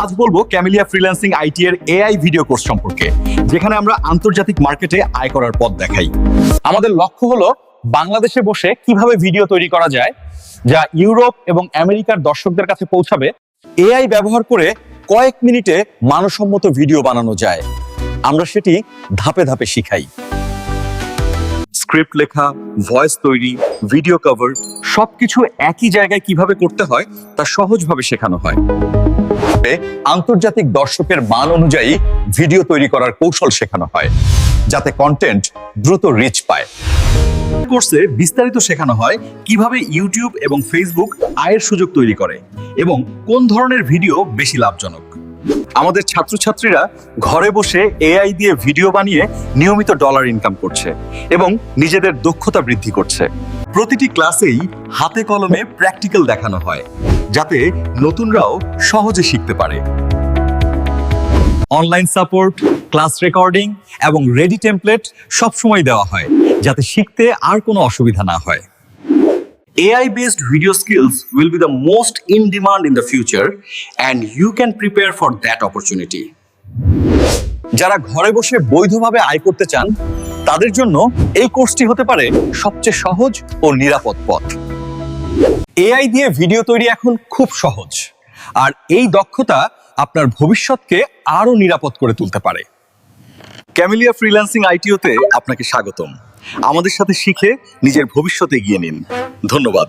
আজ বলব Camellia freelancing IT এর এআই ভিডিও কোর্স সম্পর্কে, যেখানে আমরা আন্তর্জাতিক মার্কেটে আয় করার পথ দেখাই। আমাদের লক্ষ্য হলো বাংলাদেশে বসে কীভাবে ভিডিও তৈরি করা যায়, যা ইউরোপ এবং আমেরিকার দর্শকদের কাছে পৌঁছাবে, এআই ব্যবহার করে কয়েক মিনিটে মানসম্মত ভিডিও বানানো যায়। আমরা সেটি ধাপে ধাপে শিখাই। স্ক্রিপ্ট লেখা ভয়েস তৈরি ভিডিও কভার সবকিছু একই জায়গায় কীভাবে করতে হয় তা সহজভাবে শেখানো হয়। আন্তর্জাতিক দর্শকের মান অনুযায়ী ভিডিও তৈরি করার কৌশল শেখানো হয়, যাতে কন্টেন্ট দ্রুত রিচ পায়। কোর্সে বিস্তারিত শেখানো হয় কীভাবে ইউটিউব এবং ফেসবুক আয়ের সুযোগ তৈরি করে এবং কোন ধরনের ভিডিও বেশি লাভজনক। আমাদের ছাত্রছাত্রীরা ঘরে বসে এআই দিয়ে ভিডিও বানিয়ে নিয়মিত ডলার ইনকাম করছে এবং নিজেদের দক্ষতা বৃদ্ধি করছে। প্রতিটি ক্লাসেই হাতে কলমে প্র্যাকটিক্যাল দেখানো হয়, যাতে নতুনরাও সহজে শিখতে পারে। অনলাইন সাপোর্ট ক্লাস রেকর্ডিং এবং রেডি টেমপ্লেট সবসময় দেওয়া হয়, যাতে শিখতে আর কোনো অসুবিধা না হয়। AI based video skills will be the most in demand in the future, and you can prepare for that opportunity. যারা ঘরে বসে বৈধভাবে আয় করতে চান তাদের জন্য এই কোর্সটি হতে পারে সবচেয়ে সহজ ও নিরাপদ পথ। এআই দিয়ে ভিডিও তৈরি এখন খুব সহজ আর এই দক্ষতা আপনার ভবিষ্যৎকে আরও নিরাপদ করে তুলতে পারে। ক্যামিলিয়া ফ্রিল্যান্সিং আইটিওতে আপনাকে স্বাগতম। আমাদের সাথে শিখে নিজের ভবিষ্যতে এগিয়ে নিন। ধন্যবাদ।